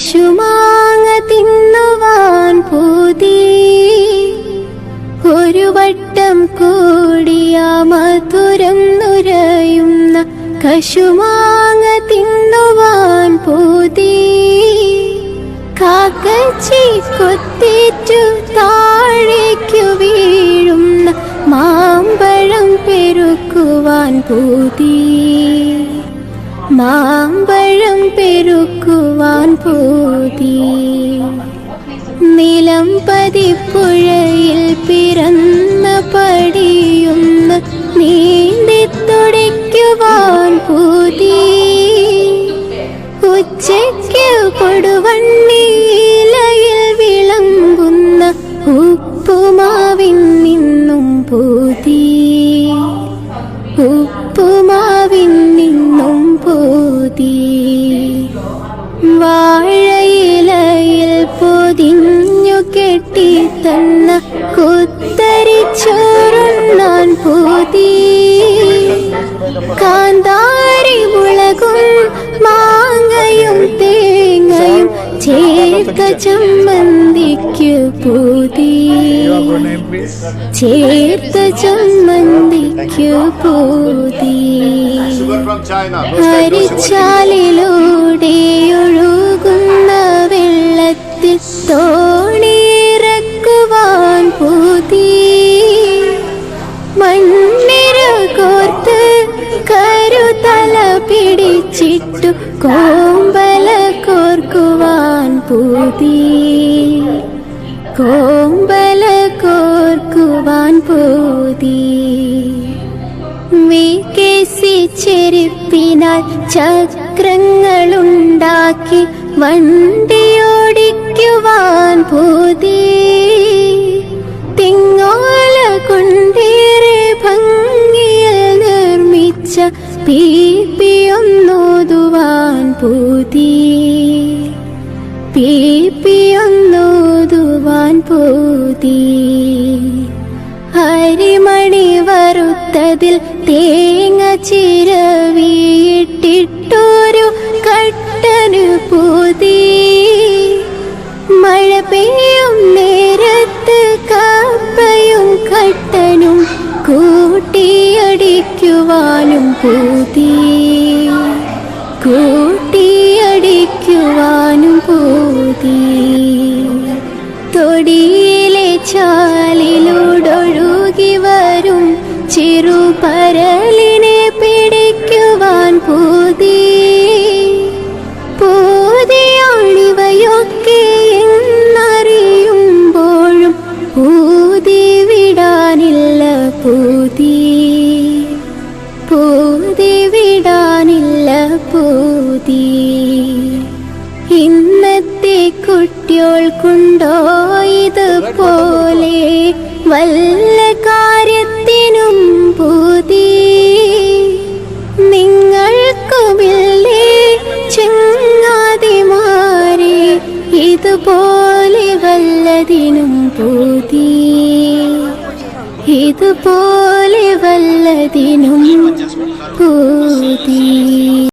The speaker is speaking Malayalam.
കശുമാങ്ങ തിന്നുവാൻ പൂതി. ഒരു വട്ടം കൂടിയ മധുരം നുരയുന്ന കശുമാങ്ങ തിന്നുവാൻ പൂതി. കാക്കച്ചി കൊത്തിറ്റു താഴേക്കു വീഴുന്ന മാമ്പഴം പെരുക്കുവാൻ പൂതി. മാമ്പഴം പെരുക്കുവാൻ പൂതി. നിലം പതിപ്പുഴയിൽ പിറന്ന പടിയുന്ന നീന്തി തുടയ്ക്കുവാൻ പൂതി. ഉച്ചയ്ക്ക് കൊടുവണ്ണിയിലയിൽ കാന്താരി മുളകും മാങ്ങയും തേങ്ങയും ചേർത്ത ചമ്മന്തിക്ക് പൂതി ചേർത്ത ചമ്മന്തിക്ക് പൂതി. ഹരിച്ചാലിലൂടെ ഒഴുകുന്ന വെള്ളത്തിൽ തോണിയിറക്കുവാൻ പൂതി മണ്ണിര കോർത്ത് കരുതല പിടിച്ചിട്ടു കോമ്പല കോർക്കുവാൻ പൂതി. കോമ്പല കോർക്കുവാൻ പൂതി. വികസി ചെരുപ്പിനാൽ ചക്രങ്ങളുണ്ടാക്കി വണ്ടിയോടിക്കുവാൻ പൂതി. പീപ്പിയൊന്നോതുവാൻ പൂതി. പീപ്പിയൊന്നോതുവാൻ പൂതി. ഹരിമണി വറുത്തതിൽ തേങ്ങ ചിരവിയിട്ടിട്ടൊരു പൂതി കൂട്ടിയടിക്കുവാനും പൂതി. തൊടിയിലെ ചാലിലൂടൊഴുകി വരും ചെറുപരലിനെ പിടിക്കുവാൻ പൂതി. പൂതിയാണിവയൊക്കെ എന്നറിയുമ്പോഴും പൂതി വിടാനില്ല പൂതി. പൂതി ഇന്നത്തെ കുട്ടികൾക്കുണ്ടോ ഇതുപോലെ വല്ല കാര്യത്തിനും പൂതി? നിങ്ങൾക്കുമില്ലേ ചങ്ങാതിമാരെ ഇതുപോലെ വല്ലതിനും പൂതി? ഇതുപോലെ വല്ലതിനും പൂതി?